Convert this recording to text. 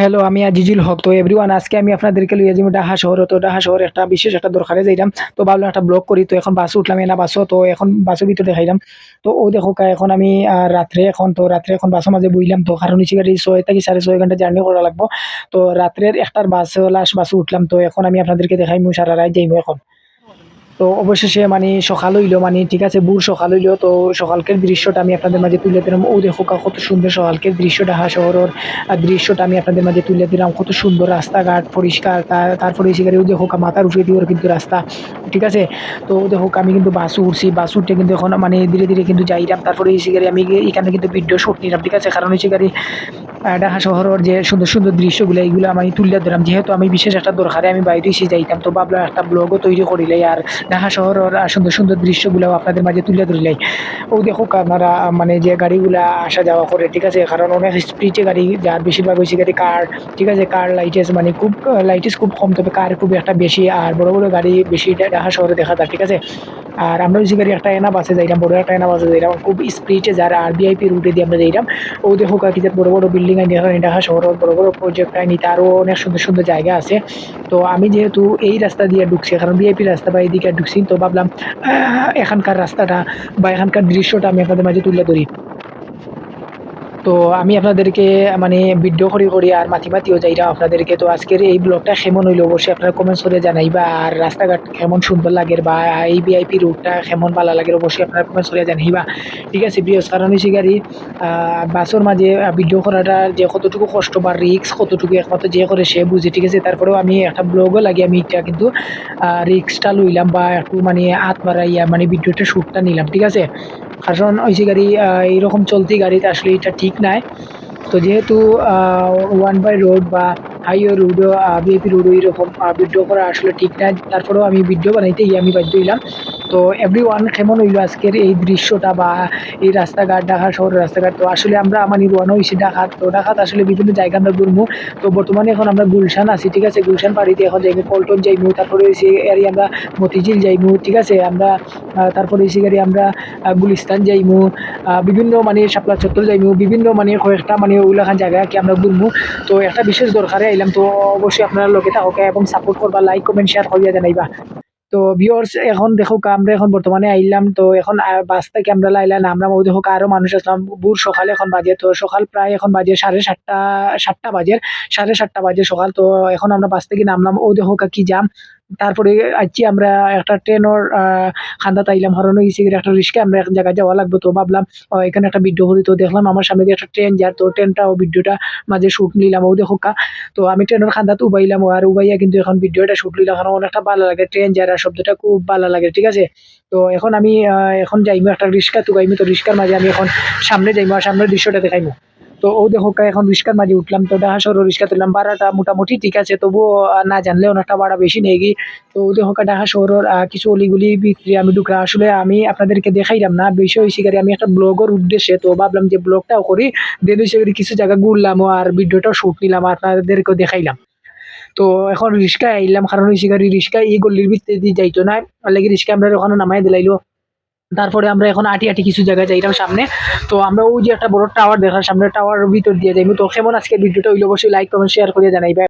Hello, আমি আজিজুল হক। তো everyone আজকে আমি আপনাদেরকে লিয়ে যাব ডাহা শহর। তো ডাহা শহর একটা বিশেষ একটা দরকারে যাইলাম তো ভাবলাম একটা ব্লগ করি। তো এখন বাসে উঠলাম এনা বাসও। তো এখন বাসের ভিতরে দেখাইলাম তো ও দেখো কা, এখন আমি রাত্রে এখন, তো রাত্রে এখন বাসের মাঝে বইলাম। তো কারণ হচ্ছে গাড়ি ছয় থেকে সাড়ে ছয় ঘণ্টা জার্নি করা লাগবো। তো রাত্রের একটার বাস লাস্ট বাসে উঠলাম। তো এখন আমি আপনাদেরকে দেখাই মু সারা রাত যাইমু এখন। তো অবশেষে মানে সকাল হইল মানে ঠিক আছে বুর সকাল হইল। তো সকালকের দৃশ্যটা আমি আপনাদের মাঝে তুলে দিলাম ও দেখো কত সুন্দর সকালকের দৃশ্য ঢাকা শহরের আর দৃশ্যটা আমি আপনাদের মাঝে তুলে দিলাম কত সুন্দর রাস্তাঘাট, পরিষ্কার তারপরে এসে গেলে ও দেখো মাথার উপরে দিয়ে ওর কিন্তু রাস্তা, ঠিক আছে? তো দেখো আমি কিন্তু বাস উঠছি, বাস উঠতে কিন্তু এখন মানে ধীরে ধীরে কিন্তু যাইলাম। তারপরে এসে গেলে আমি এখানে কিন্তু ভিডিও শুট নিলাম, ঠিক আছে? কারণ হচ্ছে গাড়ি ঢাকা শহরের যে সুন্দর সুন্দর দৃশ্যগুলো, এইগুলো আমি তুলে দিলাম যেহেতু আমি বিশেষ একটা দরকারে আমি বাইরে এসে যাইতাম, তো ভাবলাম একটা ব্লগও তৈরি করিলে আর ঢাকা শহরের সুন্দর সুন্দর দৃশ্যগুলো আপনাদের মাঝে তুলে ধরিলাই। ও দেখো আপনারা মানে যে গাড়িগুলা আসা যাওয়া করে, ঠিক আছে? কারণ অনেক স্পিডে গাড়ি যার বেশিরভাগ হয়েছে গাড়ি কার ঠিক আছে? কার লাইটেস মানে খুব লাইটেস খুব কম, তবে কার খুব একটা বেশি, আর বড় বড় গাড়ি বেশি ঢাকা শহরে দেখা যায়, ঠিক আছে? আর আমরা হয়েছে একটা এনা বাসে যাইলাম বড় একটা এনা বাসে যাইলাম খুব স্পিডে যারা আর বিআইপি রুটে দিয়ে আমরা যাইলাম ও দেখো কাকি বড় বড় বিল্ডিং আইনি এখন ঢাকা শহর বড় বড় প্রজেক্ট আইনি তারও অনেক সুন্দর সুন্দর জায়গা আছে। তো আমি যেহেতু এই রাস্তা দিয়ে ঢুকছি, কারণ বিআইপি রাস্তা বা এইদিকে ঢুকছি, তো ভাবলাম এখানকার রাস্তাটা বা এখানকার দৃশ্যটা আমি আপনাদের মাঝে তুলে ধরি। তো আমি আপনাদেরকে মানে ভিডিও করি করি আর মাতি মাতিও যাইরা আপনাদেরকে। তো আজকের এই ব্লগটা কেমন হইল অবশ্যই আপনারা কমেন্টস করে জানাইবা আর রাস্তাঘাট কেমন সুন্দর লাগে বা এই ভিআইপি রুটটা কেমন ভালো লাগে অবশ্যই আপনারা কমেন্টস করে জানাইবা ঠিক আছে, প্রিয় কারণ হচ্ছে গাড়ি বাসের মাঝে ভিডিও করাটা যে কতটুকু কষ্ট বা রিক্স কতটুকু একমাত্র যে করে সে বুঝে, ঠিক আছে? তারপরেও আমি একটা ব্লগও লাগে আমি এটা কিন্তু রিক্সটা লইলাম বা একটু মানে হাত বাড়াইয়া মানে ভিডিওটা শ্যুটটা নিলাম, ঠিক আছে? কারণ ওইসি গাড়ি এইরকম চলতি গাড়িতে আসলে এটা ঠিক নাই। তো যেহেতু ওয়ান বাই রোড বা হাইওয়ে রোডও বিএপি রোডও এরকম ভিডিও করা আসলে ঠিক নাই। তারপরেও আমি ভিডিও বানাইতে গিয়ে আমি বাধ্য হইলাম। তো এভরি ওয়ান কেমন হইল আজকের এই দৃশ্যটা বা এই রাস্তাঘাট ঢাকা শহরের রাস্তাঘাট? তো আসলে আমরা মানে রোয়ানো হয়েছি ঢাকাত তো ঢাকাত আসলে বিভিন্ন জায়গা আমরা ঘুরবো তো বর্তমানে এখন আমরা গুলশান আছি ঠিক আছে? গুলশান বাড়িতে এখন যাইবো পল্টন যাইবো তারপরে হয়েছে এরি আমরা মতিঝিল যাইবো ঠিক আছে? আমরা তারপরে হয়েছে গাড়ি আমরা গুলিস্তান আহ, বিভিন্ন মানে শাপলা চত্বর যাইমু বিভিন্ন মানে কয়েকটা মানে ওইলাখান জায়গা কি আমরা ঘুরবো তো একটা বিশেষ দরকারে আইলাম তো অবশ্যই আপনারা লোকে থাকা এবং সাপোর্ট করবা লাইক কমেন্ট শেয়ার করিয়া জানাইবা। তো ভিওর্স এখন দেখো আমরা এখন বর্তমানে আইলাম তো এখন বাস থেকে লাইলাম আমরা মধ্যে দেখো, আরও মানুষ আসলাম বুর সকাল এখন বাজে, তো সকাল প্রায় এখন বাজে, সাড়ে সাতটা সাতটা বাজে, সাড়ে সাতটা বাজে সকাল, তো এখন আমরা বাস থেকে নামলাম ও দেখো, কি জাম তারপরে আজকে আমরা একটা ট্রেনের খান্দাত আইলাম, হরণ হয়েছে একটা রিস্কে আমরা এক জায়গায় যাওয়া লাগবে তো ভাবলাম এখানে একটা ভিডিও করি তো দেখলাম আমার সামনে দিয়ে একটা ট্রেন যার তো ট্রেনটা ও ভিডিওটা মাঝে শুট নিলাম, ও দেখো কা। তো আমি ট্রেনের খান্দাত উবাইলাম আর উবাইয়া কিন্তু এখন ভিডিওটা শুট নিলাম, কারণ অনেকটা ভালো লাগে ট্রেন যারা শব্দটা খুব ভালো লাগে, ঠিক আছে? তো এখন আমি এখন যাইমু একটা রিক্সা তুগাইমু তো রিক্সার মাঝে আমি এখন সামনে যাইমু, আর সামনের দৃশ্যটা দেখাইমু। তো ও দেখো এখন রিক্সার মাঝে উঠলাম, তো ডাহা শহর রিক্সা তুললাম। ভাড়াটা মোটামুটি ঠিক আছে, তবুও না জানলে অনেকটা ভাড়া বেশি নেই গি তো দেখো ডাহা শহরের কিছু অলিগুলি বিক্রি আমি ঢুকরা আসলে আমি আপনাদেরকে দেখাইলাম না, বিষয় হয়েছে গাড়ি আমি একটা ব্লগের উদ্দেশ্যে, তো ভাবলাম যে ব্লগটাও করি, দেন গাড়ি কিছু জায়গা ঘুরলাম আর ভিডিওটাও শুট নিলাম, আপনাদেরকেও দেখাইলাম। তো এখন রিক্সায় আইলাম, কারণ গাড়ি রিক্সা এই গল্লির ভিতরে দিয়ে যাইতো না লাগে রিক্সা আমরা ওখানে নামাই দিলাইলো। তারপরে আমরা এখন আটি আটি কিছু জায়গায় যাইলাম সামনে। তো আমরা ওই যে একটা বড় টাওয়ার দেখার সামনে টাওয়ার ভিতর দিয়ে যাইব। তো কেমন আজকে ভিডিওটা হইল অবশ্যই লাইক কমেন্ট শেয়ার করে জানাইবে।